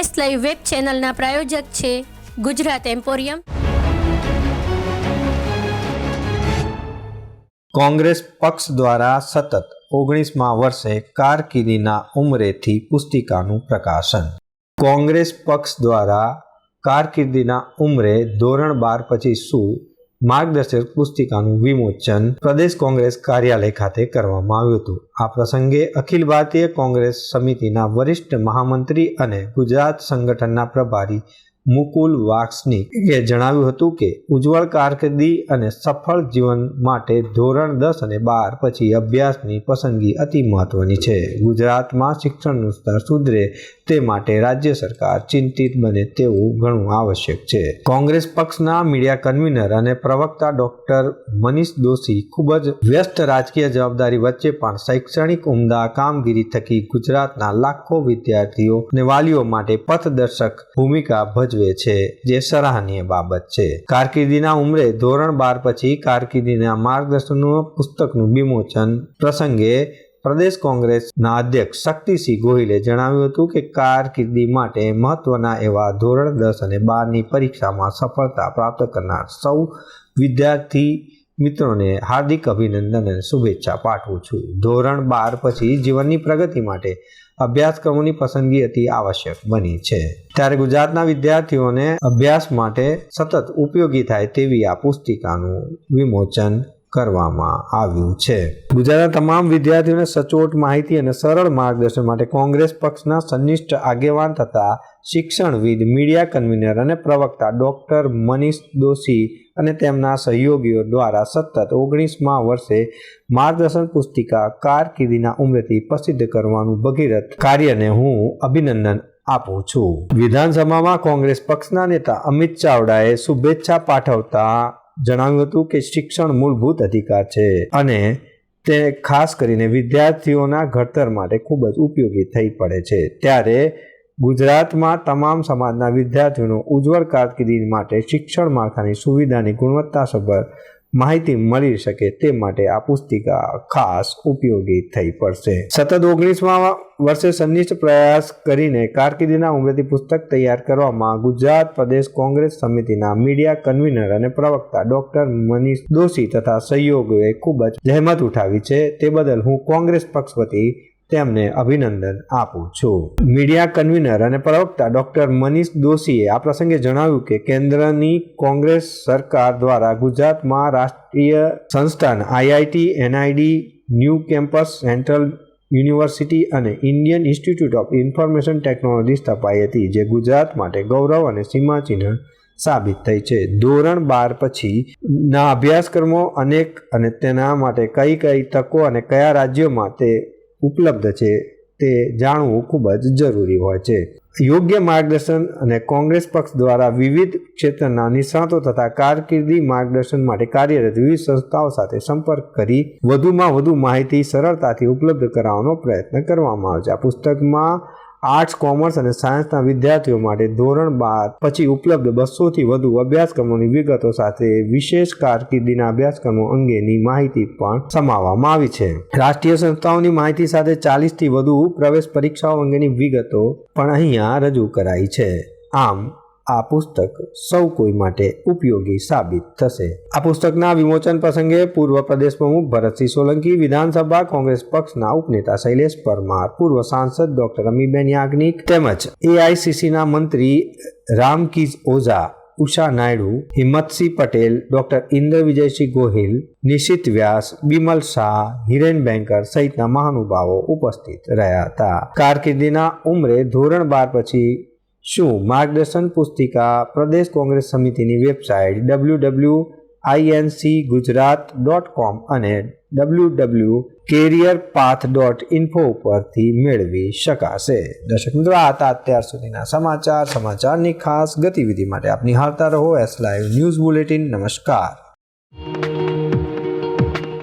S live web ચેનલના પ્રાયોજક છે Gujarat emporium. Congress પક્ષ દ્વારા સતત ઓગણીસમા વર્ષે કારકિર્દીના ઉંમરેથી પુસ્તિકાનું પ્રકાશન. કોંગ્રેસ પક્ષ દ્વારા કારકિર્દીના ઉંમરે ધોરણ બાર પછી શું માર્ગદર્શક પુસ્તિકાનું વિમોચન પ્રદેશ કોંગ્રેસ કાર્યાલય ખાતે કરવામાં આવ્યું હતું. આ પ્રસંગે અખિલ ભારતીય કોંગ્રેસ સમિતિના વરિષ્ઠ મહામંત્રી અને ગુજરાત સંગઠનના પ્રભારી મુકુલ વાક્સનીકે જણાવ્યું હતું કે, ઉજ્જવળ કારકિર્દી અને સફળ જીવન માટે ધોરણ દસ અને બાર પછી અભ્યાસની પસંદગી અતિ મહત્વની છે. ગુજરાતમાં શિક્ષણનું સ્તર સુધરે તે માટે રાજ્ય સરકાર ચિંતિત બને તેવું ઘણું આવશ્યક છે. કોંગ્રેસ પક્ષના મીડિયા કન્વીનર અને પ્રવક્તા ડોક્ટર મનીષ દોશી ખૂબ જ વ્યસ્ત રાજકીય જવાબદારી વચ્ચે પણ શૈક્ષણિક ઉમદા કામગીરી થકી ગુજરાતના લાખો વિદ્યાર્થીઓ અને વાલીઓ માટે પથદર્શક ભૂમિકા ભજવે છે, જે સરાહનીય બાબત છે. કારકિર્દીના ઉંમરે ધોરણ બાર પછી કારકિર્દીના માર્ગદર્શનનું પુસ્તકનું વિમોચન પ્રસંગે પ્રદેશ કોંગ્રેસના અધ્યક્ષ શક્તિસિંહ ગોહિલે જણાવ્યું હતું કે કારકિર્દી માટે મહત્વના એવા ધોરણ દસ અને બારની પરીક્ષામાં સફળતા પ્રાપ્ત કરનાર સૌ વિદ્યાર્થી મિત્રોને હાર્દિક અભિનંદન અને શુભેચ્છા પાઠવું છું. ધોરણ બાર પછી જીવનની પ્રગતિ માટે અભ્યાસક્રમોની પસંદગી અતિ આવશ્યક બની છે. ત્યારે ગુજરાતના વિદ્યાર્થીઓને અભ્યાસ માટે સતત ઉપયોગી થાય તેવી આ પુસ્તિકાનું વિમોચન કરવામાં આવ્યું છે. ગુજરાતના તમામ વિદ્યાર્થીઓને સચોટ માહિતી અને સરળ માર્ગદર્શન માટે કોંગ્રેસ પક્ષના સંનિષ્ઠ આગેવાન તથા શિક્ષણવિદ, મીડિયા કન્વીનર અને પ્રવક્તા ડોક્ટર મનીષ દોશી અને તેમના સહયોગીઓ દ્વારા સતત ઓગણીસમા વર્ષે માર્ગદર્શન પુસ્તિકા કારકિર્દીના ઉમરેથી પ્રસિદ્ધ કરવાનું ભગીરથ કાર્યને હું અભિનંદન આપું છું. વિધાનસભામાં કોંગ્રેસ પક્ષના નેતા અમિત ચાવડાએ શુભેચ્છા પાઠવતા જણાવ્યું હતું કે શિક્ષણ મૂળભૂત અધિકાર છે અને તે ખાસ કરીને વિદ્યાર્થીઓના ઘડતર માટે ખૂબ જ ઉપયોગી થઈ પડે છે. ત્યારે ગુજરાતમાં તમામ સમાજના વિદ્યાર્થીઓનો ઉજ્જવળ કારકિર્દી માટે શિક્ષણ માળખાની સુવિધાની ગુણવત્તાસભર માહિતી મળી શકે તે માટે આ પુસ્તિકા ખાસ ઉપયોગી થઈ પડશે. સતત ઓગણીસમાં વર્ષે સંનિષ્ઠ પ્રયાસ કરીને કારકિર્દીના ઉમરેથી પુસ્તક તૈયાર કરવામાં ગુજરાત પ્રદેશ કોંગ્રેસ સમિતિના મીડિયા કન્વીનર અને પ્રવક્તા ડોક્ટર મનીષ દોશી તથા સહયોગોએ ખૂબ જ જહેમત ઉઠાવી છે. તે બદલ હું કોંગ્રેસ પક્ષ વતી તેમને અભિનંદન આપું છું. મીડિયા કન્વીનર અને પ્રવક્તા ડોક્ટર મનીષ દોશીએ આ પ્રસંગે જણાવ્યું કે કેન્દ્રની કોંગ્રેસ સરકાર દ્વારા ગુજરાતમાં રાષ્ટ્રીય સંસ્થાન IIT, NID, new campus, central university અને Indian Institute of Information Technology સ્થપાઈ હતી, જે ગુજરાત માટે ગૌરવ અને સીમાચિહ્ન સાબિત થઈ છે. ધોરણ બાર પછી ના અભ્યાસક્રમો અનેક અને તેના માટે કઈ કઈ તકો અને કયા રાજ્યોમાં તે ઉપલબ્ધ છે તે જાણવું ખૂબ જ જરૂરી હોય છે. યોગ્ય માર્ગદર્શન અને કોંગ્રેસ પક્ષ દ્વારા વિવિધ ક્ષેત્રના નિષ્ણાતો તથા કારકિર્દી માર્ગદર્શન માટે કાર્યરત વિવિધ સંસ્થાઓ સાથે સંપર્ક કરી વધુમાં વધુ માહિતી સરળતાથી ઉપલબ્ધ કરાવવાનો પ્રયત્ન કરવામાં આવે છે. આ પુસ્તકમાં આર્ટ્સ કોમર્સ અને સાયન્સના વિદ્યાર્થીઓ માટે ધોરણ બાર પછી ઉપલબ્ધ બસોથી વધુ અભ્યાસક્રમોની વિગતો સાથે વિશેષ કારકિર્દીના અભ્યાસક્રમો અંગેની માહિતી પણ સમાવવામાં આવી છે. રાષ્ટ્રીય સંસ્થાઓની માહિતી સાથે ચાલીસથી વધુ પ્રવેશ પરીક્ષાઓ અંગેની વિગતો પણ અહીંયા રજૂ કરાઈ છે. આમ આ પુસ્તક સૌ કોઈ માટે ઉપયોગી સાબિત થશે. આ પુસ્તકના વિમોચન પ્રસંગે પૂર્વ પ્રદેશ પ્રમુખ ભરતસિંહ સોલંકી, વિધાનસભા કોંગ્રેસ પક્ષના ઉપનેતા શૈલેષ પરમાર, પૂર્વ સાંસદ ડોક્ટર અમીબેન યાજ્ઞિક તેમજ એઆઈસીસીના મંત્રી રામકીઝ ઓઝા, ઉષા નાયડુ, હિંમતસિંહ પટેલ, ડોક્ટર ઇન્દ્ર વિજયસિંહ ગોહિલ, નિશિત વ્યાસ, બિમલ શાહ, હિરેન બેંકર સહિતના મહાનુભાવો ઉપસ્થિત રહ્યા હતા. કારકિર્દીના ઉંમરે ધોરણ બાર પછી શું માર્ગદર્શન પુસ્તિકા પ્રદેશ કોંગ્રેસ સમિતિની website W W INC Gujarat dot com અને W W career path dot info ઉપરથી મેળવી શકાશે. દર્શક મિત્રો, આ હતા અત્યાર સુધીના સમાચાર. સમાચારની ખાસ ગતિવિધિ માટે આપની હાલતા રહો. એસ લાઈવ ન્યૂઝ બુલેટિન નમસ્કાર.